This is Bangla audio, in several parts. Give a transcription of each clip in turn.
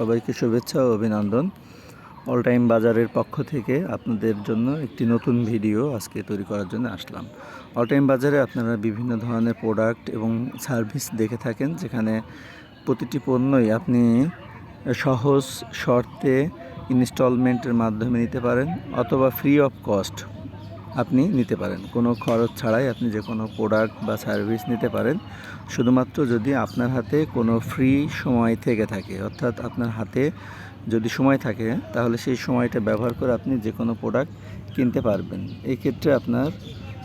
সবাইকে শুভেচ্ছা ও অভিনন্দন। অল টাইম বাজারের পক্ষ থেকে আপনাদের জন্য একটি নতুন ভিডিও আজকে তৈরি করার জন্য আসলাম। অল টাইম বাজারে আপনারা বিভিন্ন ধরনের প্রোডাক্ট এবং সার্ভিস দেখে থাকেন, যেখানে প্রতিটি পণ্যই আপনি সহজ, শর্তে ইনস্টলমেন্টের মাধ্যমে নিতে পারেন, অথবা ফ্রি অফ কস্ট আপনি নিতে পারেন। কোনো খরচ ছাড়াই আপনি যে কোনো প্রোডাক্ট বা সার্ভিস নিতে পারেন। শুধুমাত্র যদি আপনার হাতে কোনো ফ্রি সময় থেকে থাকে, অর্থাৎ আপনার হাতে যদি সময় থাকে, তাহলে সেই সময়টা ব্যবহার করে আপনি যে কোনো প্রোডাক্ট কিনতে পারবেন। এক্ষেত্রে ক্ষেত্রে আপনার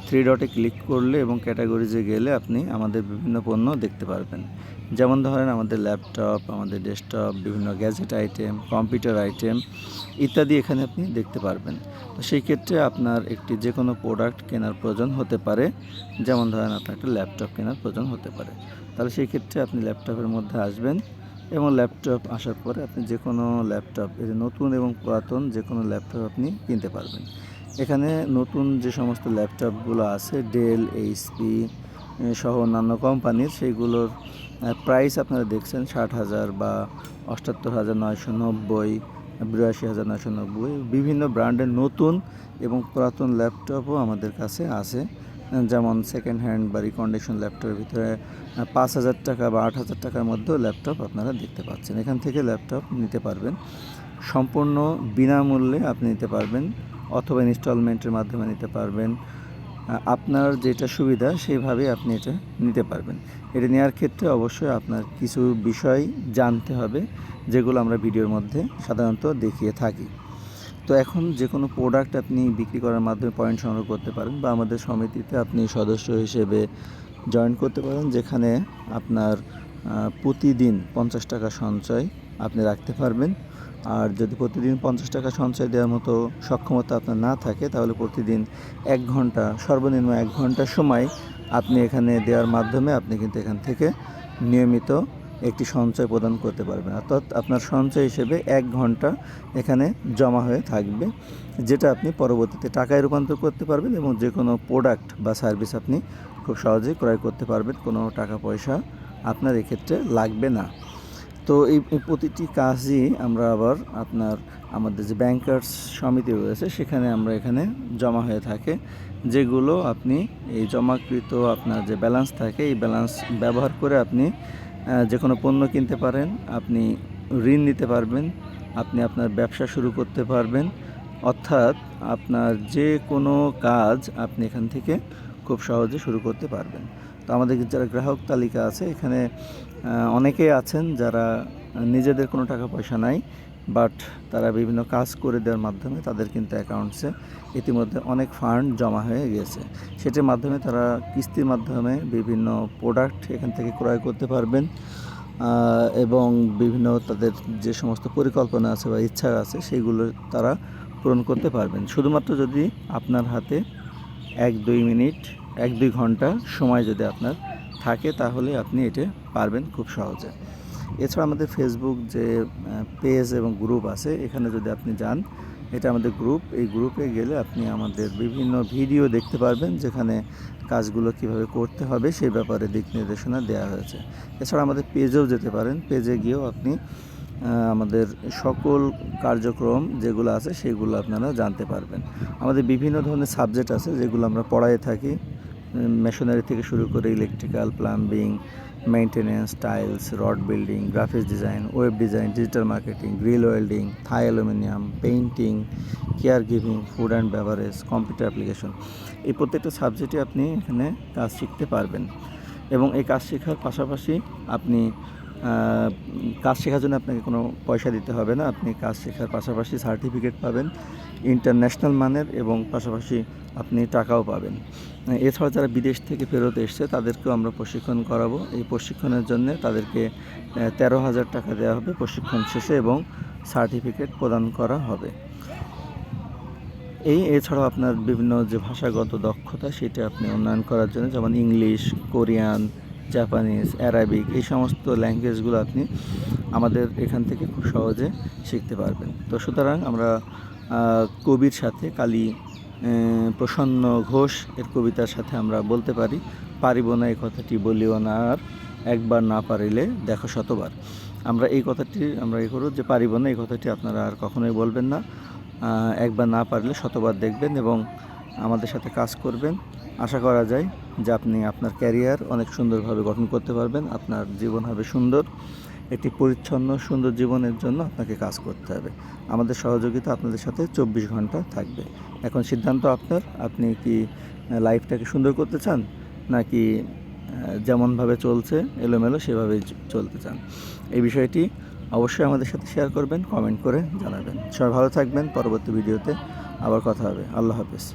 থ্রি ডটে ক্লিক করলে এবং ক্যাটাগরিজে গেলে আপনি আমাদের বিভিন্ন পণ্য দেখতে পারবেন। যেমন ধরেন আমাদের ল্যাপটপ আমাদের ডেস্কটপ বিভিন্ন গ্যাজেট আইটেম কম্পিউটার আইটেম ইত্যাদি এখানে আপনি দেখতে পারবেন। তো সেই ক্ষেত্রে আপনার একটি যে কোনো প্রোডাক্ট কেনার প্রয়োজন হতে পারে। যেমন ধরেন আপনার একটা ল্যাপটপ কেনার প্রয়োজন হতে পারে। তাহলে সেই ক্ষেত্রে আপনি ল্যাপটপের মধ্যে আসবেন এবং ল্যাপটপ আসার পরে আপনি যে কোনো ল্যাপটপ নতুন এবং পুরাতন যে কোনো ল্যাপটপ আপনি কিনতে পারবেন। এখানে নতুন যে সমস্ত ল্যাপটপগুলো আছে ডেল এইচপি সহ অন্যান্য কোম্পানির সেইগুলোর প্রাইস আপনারা দেখছেন ষাট হাজার বা অষ্টাত্তর হাজার নয়শো নব্বই, বিরাশি হাজার নয়শো নব্বই। বিভিন্ন ব্র্যান্ডের নতুন এবং পুরাতন ল্যাপটপও আমাদের কাছে আছে। যেমন সেকেন্ড হ্যান্ড বা রিকন্ডিশন ল্যাপটপের ভিতরে পাঁচ হাজার টাকা বা আট হাজার টাকার মধ্যেও ল্যাপটপ আপনারা দেখতে পাচ্ছেন। এখান থেকে ল্যাপটপ নিতে পারবেন। সম্পূর্ণ বিনামূল্যে আপনি নিতে পারবেন অথবা ইনস্টলমেন্টের মাধ্যমে নিতে পারবেন। আপনার যেটা সুবিধা সেইভাবে আপনি এটা নিতে পারবেন। এটা নেওয়ার ক্ষেত্রে অবশ্যই আপনার কিছু বিষয় জানতে হবে, যেগুলো আমরা ভিডিওর মধ্যে সাধারণত দেখিয়ে থাকি। তো এখন যে কোনো প্রোডাক্ট আপনি বিক্রি করার মাধ্যমে পয়েন্ট সংগ্রহ করতে পারেন বা আমাদের সমিতিতে আপনি সদস্য হিসেবে জয়েন করতে পারেন, যেখানে আপনার প্রতিদিন পঞ্চাশ টাকা সঞ্চয় আপনি রাখতে পারবেন। আর যদি প্রতিদিন পঞ্চাশ টাকা সঞ্চয় দেওয়ার মতো সক্ষমতা আপনার না থাকে, তাহলে প্রতিদিন এক ঘণ্টা, সর্বনিম্ন এক ঘণ্টা সময় আপনি এখানে দেওয়ার মাধ্যমে আপনি কিন্তু এখান থেকে নিয়মিত একটি সঞ্চয় প্রদান করতে পারবেন। অর্থাৎ আপনার সঞ্চয় হিসেবে এক ঘণ্টা এখানে জমা হয়ে থাকবে, যেটা আপনি পরবর্তীতে টাকায় রূপান্তর করতে পারবেন এবং যে কোনো প্রোডাক্ট বা সার্ভিস আপনি খুব সহজেই ক্রয় করতে পারবেন। কোনো টাকা পয়সা আপনার এক্ষেত্রে লাগবে না। তো এই প্রতিটি কাজই আমরা আবার আপনার আমাদের যে ব্যাংকার্স সমিতি রয়েছে, সেখানে আমরা এখানে জমা হয়ে থাকে, যেগুলো আপনি এই জমাকৃত আপনার যে ব্যালেন্স থাকে, এই ব্যালেন্স ব্যবহার করে আপনি যে কোনো পণ্য কিনতে পারেন, আপনি ঋণ নিতে পারবেন, আপনি আপনার ব্যবসা শুরু করতে পারবেন, অর্থাৎ আপনার যে কোনো কাজ আপনি এখান থেকে খুব সহজে শুরু করতে পারবেন। তো আমাদের যারা গ্রাহক তালিকা আছে, এখানে অনেকেই আছেন যারা নিজেদের কোনো টাকা পয়সা নাই বাট তারা বিভিন্ন কাজ করে দেওয়ার মাধ্যমে তাদের কিন্তু অ্যাকাউন্টসে ইতিমধ্যে অনেক ফান্ড জমা হয়ে গেছে সেটির মাধ্যমে তারা কিস্তির মাধ্যমে বিভিন্ন প্রোডাক্ট এখান থেকে ক্রয় করতে পারবেন এবং বিভিন্ন তাদের যে সমস্ত পরিকল্পনা আছে বা ইচ্ছা আছে সেইগুলো তারা পূরণ করতে পারবেন। শুধুমাত্র যদি আপনার হাতে এক দুই মিনিট, এক দুই ঘণ্টা সময় যদি আপনার থাকে, তাহলে আপনি এটা পারবেন খুব সহজে। এছাড়া আমাদের ফেসবুক যে পেজ এবং গ্রুপ আছে, এখানে যদি আপনি যান, এটা আমাদের গ্রুপ এই গ্রুপে গেলে আপনি আমাদের বিভিন্ন ভিডিও দেখতে পারবেন, যেখানে কাজগুলো কীভাবে করতে হবে, সেই ব্যাপারে দিক নির্দেশনা দেওয়া হয়েছে। এছাড়া আমাদের পেজেও যেতে পারেন। পেজে গিয়েও আপনি আমাদের সকল কার্যক্রম যেগুলো আছে, সেগুলো আপনারা জানতে পারবেন। আমাদের বিভিন্ন ধরনের সাবজেক্ট আছে, যেগুলো আমরা পড়ায়ে থাকি। মেশনারি থেকে শুরু করে electrical, plumbing, maintenance, tiles, rod building, graphics design, web design, digital marketing, grill welding, Thai aluminium, painting, caregiving, food and beverage, computer application. এই প্রত্যেকটা সাবজেক্টে আপনি এখানে কাজ শিখতে পারবেন। এবং এই কাজ শেখার পাশাপাশি আপনি কাজ শেখার জন্য আপনাকে কোনো পয়সা দিতে হবে না। আপনি কাজ শেখার পাশাপাশি সার্টিফিকেট পাবেন, ইন্টারন্যাশনাল মানের এবং পাশাপাশি আপনি টাকাও পাবেন। এছাড়া যারা বিদেশ থেকে ফেরত এসছে, তাদেরকেও আমরা প্রশিক্ষণ করাবো। এই প্রশিক্ষণের জন্য তাদেরকে তেরো হাজার টাকা দেওয়া হবে প্রশিক্ষণ শেষে এবং সার্টিফিকেট প্রদান করা হবে। এই এছাড়াও আপনার বিভিন্ন যে ভাষাগত দক্ষতা, সেটা আপনি উন্নয়ন করার জন্য যেমন ইংলিশ, কোরিয়ান জাপানিজ অ্যারাবিক এই সমস্ত ল্যাঙ্গুয়েজগুলো আপনি আমাদের এখান থেকে খুব সহজে শিখতে পারবেন। তো সুতরাং আমরা কবির সাথে কালী প্রসন্ন ঘোষ এর কবিতার সাথে আমরা বলতে পারি, পারিব না এই কথাটি বলিও না আর, একবার না পারিলে দেখো শতবার। আমরা এই কথাটি, আমরা এ করব যে পারিব না এই কথাটি আপনারা আর কখনোই বলবেন না। একবার না পারলে শতবার দেখবেন এবং আমাদের সাথে কাজ করবেন। আশা করা যায় যে আপনি আপনার ক্যারিয়ার অনেক সুন্দরভাবে গঠন করতে পারবেন, আপনার জীবন হবে সুন্দর, একটি পরিচ্ছন্ন, সুন্দর জীবনের জন্য আপনাকে কাজ করতে হবে। আমাদের সহযোগিতা আপনাদের সাথে চব্বিশ ঘণ্টা থাকবে। এখন সিদ্ধান্ত আপনার, আপনি কি লাইফটাকে সুন্দর করতে চান, নাকি যেমনভাবে চলছে, এলোমেলো সেভাবেই চলতে চান? এই বিষয়টি অবশ্যই আমাদের সাথে শেয়ার করবেন কমেন্ট করে জানাবেন। সবাই ভালো থাকবেন, পরবর্তী ভিডিওতে আবার কথা হবে। আল্লাহ হাফেজ।